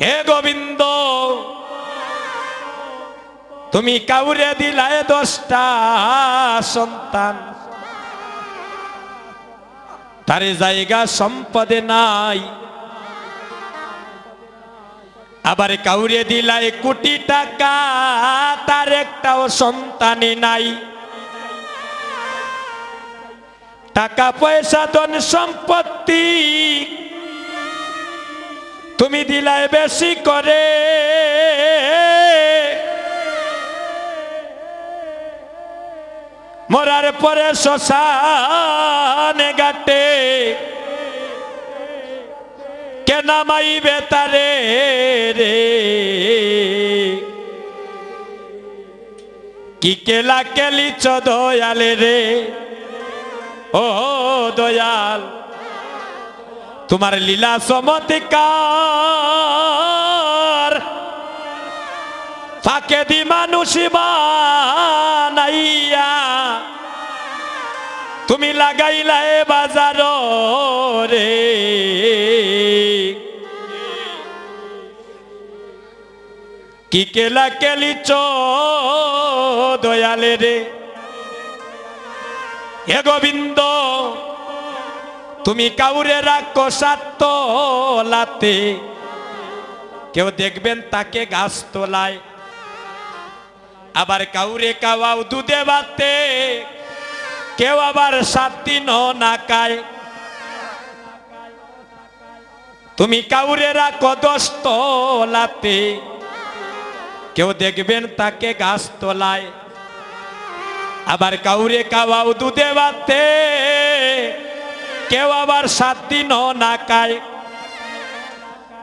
হে গোবিন্দ, তুমি কাউরে দিলায় দশটা সন্তান। তারে জায়গা সম্পদে নাই। আবার কাউরে দিলায় কোটি টাকা, তার একটাও সন্তানই নাই। টাকা, পয়সা, ধন, সম্পত্তি তুমি দিলায় বেশি করে। মরার পরে শ্মশানে গাটে কে নামাইবে তারে রে? কি কেলা কেলিচ দয়ালে রে? ও দয়াল তোমার লীলা সমতিকার ফাঁকে দি মানুষ তুমি লাগাইলা এ বাজার রে কি কেলা কেলিচ দয়ালে রে হে গোবিন্দ তুমি কাউরে রাখো সাতলাতে কেউ দেখবেন তাকে গাছ তোলায়। আবার কাউরে কাওয়াও দুধে বাতে কেউ আবার সাত না খায় তুমি কাউরে রাখো দশ লাতে কেউ দেখবেন তাকে গাছ তোলায়। আবার কাউরে কাওয়াও দুধে বাতে কেউ আবার সাত দিন না খায়।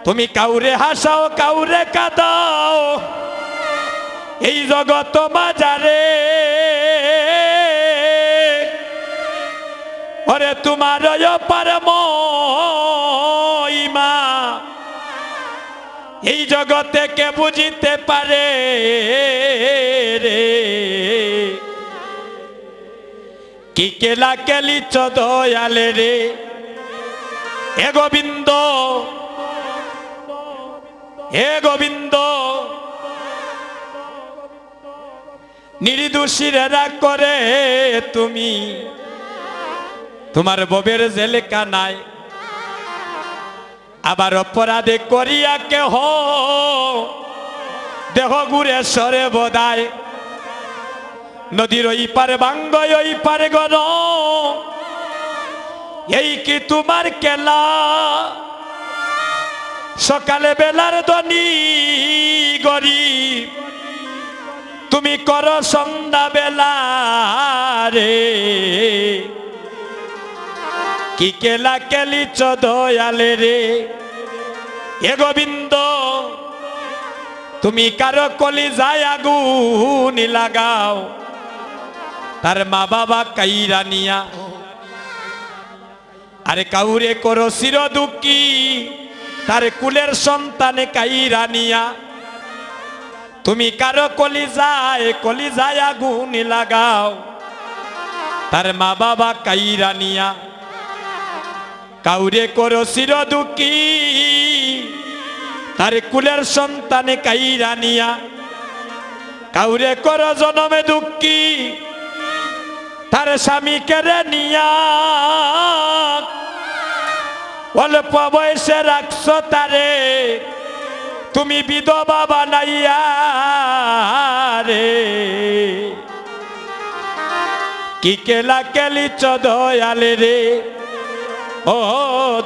তুমি কাউরে হাসাও, কাউরে কাদাও। এই জগত মাজারে। ওরে তোমার মা এই জগতে কে বুঝিতে পারে রে? কি কেলা কেলি দয়ালে রে? হে গোবিন্দ হে গোবিন্দ, নির্দোষীরা করে তুমি। তোমার ববের জেলেকা নাই। আবার অপরাধে করিয়া কেহ দেহ গুড়ে সরে বোধায়। নদীর ওই পারে বাঙ্গ ওই পারে গর এই কি তোমার কেলা? সকালে বেলার দনি গরিব। তুমি কর সন্ধ্যা বেলা রে। কি কেলা কেলি দয়ালে রে। এ গোবিন্দ, তুমি কারও কলি যায় আগুনি লাগাও। তার মা বাবা কাইরা নিয়া। আরে কাউরে করো চির দুঃখী তার কুলের সন্তানে কাইরা নিয়া। তুমি কারও কলি যায় কলি যায় আগুন লাগাও। তার মা বাবা কাইরা নিয়া। কাউরে করো চির দুঃখী তার কুলের সন্তানে কাইরা নিয়া। কাউরে করো জনমে দুঃখী। তার স্বামী কেড়ে নিয়া। অল্প বয়সে রাখছো তারে। তুমি বিধবা বানাইয়া রে। কি কেলা কেলিচ দয়ালে রে। ও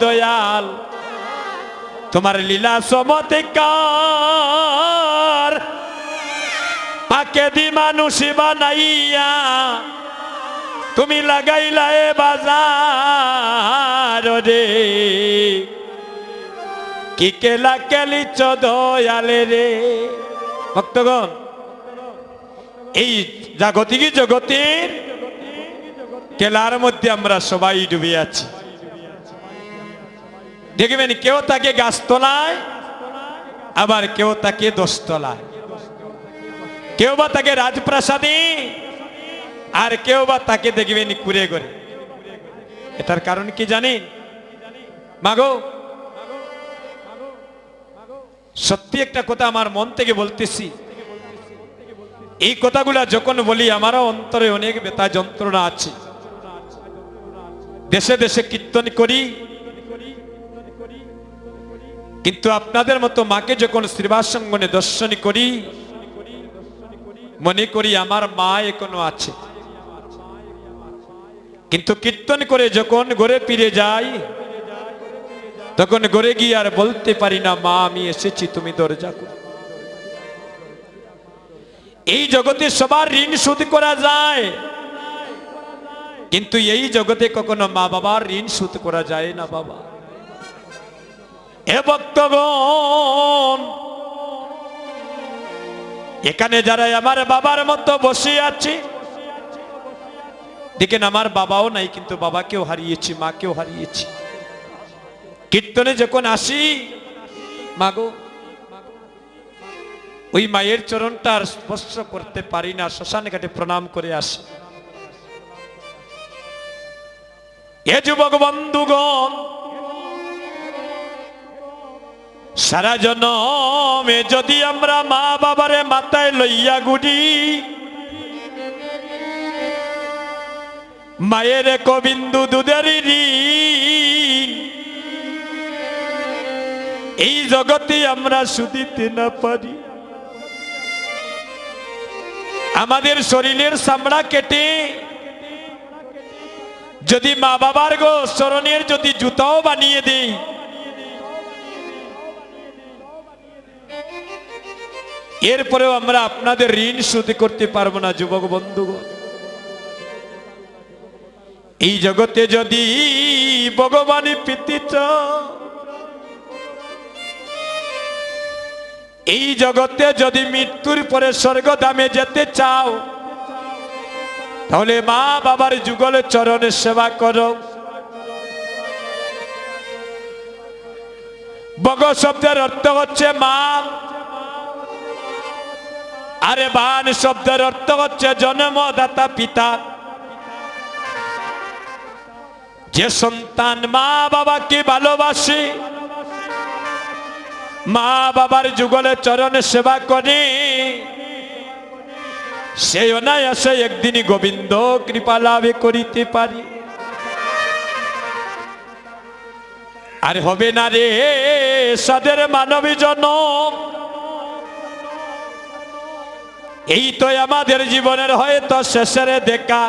দয়াল, তোমার লীলা সমতিকার পাকে দি মানুষ বানাইয়া তুমি লাগাইলা এ বাজার রে। কি কেলা কেলিচ দয়ালে রে। ভক্তগণ, এই জাগতিক জগতের কেলার মধ্যে আমরা সবাই ডুবে আছি। দেখবেন কেউ তাকে গাছতলায়, আবার কেউ তাকে দোষতলায়। কেউ বা তাকে রাজপ্রাসাদে আর কেউ বা তাকে দেখবেন কুড়ে করে। এটার কারণ কি জানেন মাগো, সত্যি একটা কথা আমার মন থেকে বলতেছি। এই কথাগুলা যখন বলি, আমারও অন্তরে অনেক ব্যথা যন্ত্রণা আছে। দেশে দেশে কীর্তন করি। কিন্তু আপনাদের মতো মাকে যখন শ্রীবাসঙ্গনে দর্শন করি, মনে করি আমার মা এখনও আছে। কিন্তু কীর্তন করে যখন ঘরে ফিরে যাই, তখন ঘরে গিয়ে আর বলতে পারি না, মা, আমি এসেছি, তুমি দরজা খুলো। এই জগতে সবার ঋণ শোধ করা যায় কিন্তু এই জগতে কখনো মা বাবার ঋণ শোধ করা যায় না, বাবা এ ভক্তগণ, এখানে যারা আমার বাবার মতো বসে আছে দেখেন আমার বাবাও নাই, কিন্তু বাবাকেও হারিয়েছি, মাকেও হারিয়েছি। কীর্তনে যখন আসি, মাগো, ওই মায়ের চরণটা আর স্পর্শ করতে পারি না, শ্মশান ঘাটে প্রণাম করে আসি। এ যুবক বন্ধুগণ, সারা জনমে যদি আমরা মা বাবারে মাথায় লইয়া গুডি মায়ের কবিন্দু দুধের এই জগতে আমরা শুধিতে না পারি। আমাদের শরীরের চামড়া কেটে, যদি মা বাবার গো চরণের যদি জুতাও বানিয়ে দেই। এরপরেও আমরা আপনাদের ঋণ শোধ করতে পারব না, যুবক বন্ধুগণ। এই জগতে যদি ভগবান পিতিচ এই জগতে যদি মৃত্যুর পরে স্বর্গধামে যেতে চাও, তাহলে মা বাবার যুগলে চরণে সেবা করো। বগ শব্দের অর্থ হচ্ছে মা। আরে বান শব্দের অর্থ হচ্ছে জন্মদাতা পিতা। যে সন্তান মা বাবাকে ভালোবাসে, মা বাবার যুগলে চরণে সেবা করে। সে অনায়াসে একদিনই গোবিন্দ কৃপা লাভে করিতে পারি। আর হবে না রে সাদের মানবী জনম। এই তো আমাদের জীবনের হয়তো শেষের দেখা।